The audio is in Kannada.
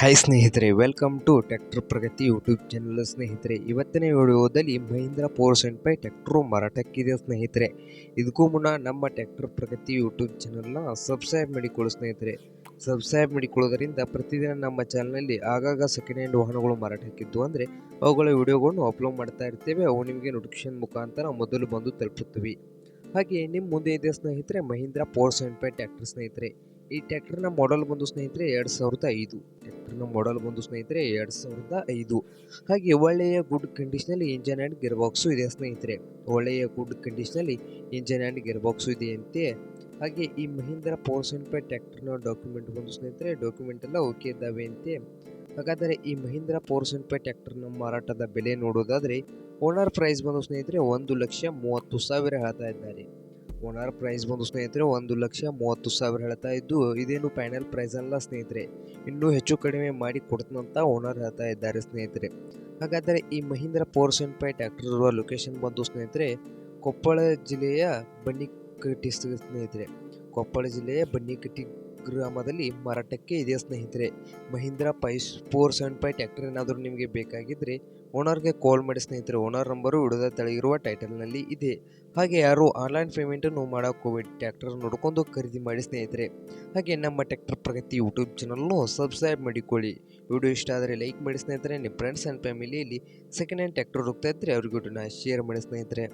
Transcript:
ಹಾಯ್ ಸ್ನೇಹಿತರೆ. Welcome to tractor Pragati YouTube channel ಸ್ನೇಹಿತರೆ. ಇವತ್ತಿನ ವಿಡಿಯೋದಲ್ಲಿ ಮಹೀಂದ್ರ ಫೋರ್ ಸೆಂಟ್ ಫೈವ್ ಟ್ಯಾಕ್ಟ್ರು ಮಾರಾಟಕ್ಕಿದೆ ಸ್ನೇಹಿತರೆ. ಇದಕ್ಕೂ ಮುನ್ನ ನಮ್ಮ ಟ್ಯಾಕ್ಟರ್ ಪ್ರಗತಿ ಯೂಟ್ಯೂಬ್ ಚಾನಲ್ನ ಸಬ್ಸ್ಕ್ರೈಬ್ ಮಾಡಿಕೊಳ್ಳಿ ಸ್ನೇಹಿತರೆ. ಸಬ್ಸ್ಕ್ರೈಬ್ ಮಾಡಿಕೊಳ್ಳೋದರಿಂದ ಪ್ರತಿದಿನ ನಮ್ಮ ಚಾನಲ್ನಲ್ಲಿ ಆಗಾಗ ಸೆಕೆಂಡ್ ಹ್ಯಾಂಡ್ ವಾಹನಗಳು ಮಾರಾಟಕ್ಕಿದ್ದು ಅಂದರೆ ಅವುಗಳ ವಿಡಿಯೋಗಳನ್ನು ಅಪ್ಲೋಡ್ ಮಾಡ್ತಾ ಇರ್ತೇವೆ. ಅವು ನಿಮಗೆ ನೋಟಿಫಿಕೇಶನ್ ಮುಖಾಂತರ ಮೊದಲು ಬಂದು ತಲುಪುತ್ತವೆ. ಹಾಗೆ ನಿಮ್ಮ ಮುಂದೆ ಇದೆ ಸ್ನೇಹಿತರೆ Mahindra four seven five tractor ಸ್ನೇಹಿತರೆ. ಈ ಟ್ಯಾಕ್ಟರ್ನ ಮಾಡೆಲ್ ಬಂದು ಸ್ನೇಹಿತರೆ ಎರಡು ಸಾವಿರದ ಐದು. ಟ್ಯಾಕ್ಟರ್ನ ಮಾಡೆಲ್ ಬಂದು ಸ್ನೇಹಿತರೆ ಎರಡು ಸಾವಿರದ ಐದು. ಹಾಗೆ ಒಳ್ಳೆಯ ಗುಡ್ ಕಂಡೀಷನಲ್ಲಿ ಇಂಜನ್ ಆ್ಯಂಡ್ ಗಿಯರ್ ಬಾಕ್ಸು ಇದೆ ಸ್ನೇಹಿತರೆ. ಒಳ್ಳೆಯ ಗುಡ್ ಕಂಡೀಷನಲ್ಲಿ ಇಂಜನ್ ಆ್ಯಂಡ್ ಗಿಯರ್ ಬಾಕ್ಸು ಇದೆ ಅಂತೆ. ಹಾಗೆ ಈ ಮಹೀಂದ್ರ ಫೋರ್ ಸೆವೆನ್ ಫೈವ್ ಟ್ಯಾಕ್ಟರ್ನ ಡಾಕ್ಯುಮೆಂಟ್ ಬಂದು ಸ್ನೇಹಿತರೆ ಡಾಕ್ಯುಮೆಂಟ್ ಎಲ್ಲ ಓಕೆ ಇದ್ದಾವೆ ಅಂತೆ. ಹಾಗಾದರೆ ಈ ಮಹೀಂದ್ರ ಫೋರ್ ಸೆವೆನ್ ಫೈವ್ ಟ್ಯಾಕ್ಟರ್ನ ಮಾರಾಟದ ಬೆಲೆ ನೋಡೋದಾದರೆ ಓನರ್ ಪ್ರೈಸ್ ಬಂದು ಸ್ನೇಹಿತರೆ ಒಂದು ಲಕ್ಷ ಮೂವತ್ತು ಸಾವಿರ ಹೇಳ್ತಾ ಇದ್ದಾರೆ. ಓನರ್ ಪ್ರೈಸ್ ಬಂದು ಸ್ನೇಹಿತರೆ, ಒಂದು ಲಕ್ಷ ಮೂವತ್ತು ಸಾವಿರ ಹೇಳ್ತಾ ಇದ್ದು, ಇದೇನು ಫೈನಲ್ ಪ್ರೈಸ್ ಅಲ್ಲ ಸ್ನೇಹಿತರೆ. ಇನ್ನೂ ಹೆಚ್ಚು ಕಡಿಮೆ ಮಾಡಿ ಕೊಡ್ತಂತ ಓನರ್ ಹೇಳ್ತಾ ಇದ್ದಾರೆ ಸ್ನೇಹಿತರೆ. ಹಾಗಾದರೆ ಈ Mahindra four seven five tractor ಇರುವ ಲೊಕೇಶನ್ ಬಂದು ಸ್ನೇಹಿತರೆ, ಕೊಪ್ಪಳ ಜಿಲ್ಲೆಯ ಬನ್ನಿಕಟ್ಟಿ ಸ್ನೇಹಿತರೆ. ಕೊಪ್ಪಳ ಜಿಲ್ಲೆಯ ಬನ್ನಿಕಟ್ಟಿ ಗ್ರಾಮದಲ್ಲಿ ಮಾರಾಟಕ್ಕೆ ಇದೆ ಸ್ನೇಹಿತರೆ. ಮಹೀಂದ್ರ ಪೈಸ್ ಫೋರ್ ಸೆವೆನ್ ಫೈವ್ ಟ್ಯಾಕ್ಟರ್ ಏನಾದರೂ ನಿಮಗೆ ಬೇಕಾಗಿದ್ದರೆ ಓನರ್ಗೆ ಕಾಲ್ ಮಾಡಿ ಸ್ನೇಹಿತರೆ. ಓನರ್ ನಂಬರು ಹಿಡಿದ ತಳಗಿರುವ ಟೈಟಲ್ನಲ್ಲಿ ಇದೆ. ಹಾಗೆ ಯಾರು ಆನ್ಲೈನ್ ಪೇಮೆಂಟನ್ನು ಮಾಡೋಕೆ ಕೋವಿಡ್ ಟ್ಯಾಕ್ಟರ್ ನೋಡ್ಕೊಂಡು ಖರೀದಿ ಮಾಡಿ ಸ್ನೇಹಿತರೆ. ಹಾಗೆ ನಮ್ಮ ಟ್ಯಾಕ್ಟರ್ ಪ್ರಗತಿ ಯೂಟ್ಯೂಬ್ ಚಾನಲ್ನು ಸಬ್ಸ್ಕ್ರೈಬ್ ಮಾಡಿಕೊಳ್ಳಿ. ವಿಡಿಯೋ ಇಷ್ಟ ಆದರೆ ಲೈಕ್ ಮಾಡಿ ಸ್ನೇಹಿತರೆ. ನಿಮ್ಮ ಫ್ರೆಂಡ್ಸ್ ಆ್ಯಂಡ್ ಫ್ಯಾಮಿಲಿಯಲ್ಲಿ ಸೆಕೆಂಡ್ ಹ್ಯಾಂಡ್ ಟ್ಯಾಕ್ಟರ್ ಹೋಗ್ತಾ ಇದ್ದರೆ ಅವ್ರಿಗೂ ಶೇರ್ ಮಾಡಿ ಸ್ನೇಹಿತರೆ.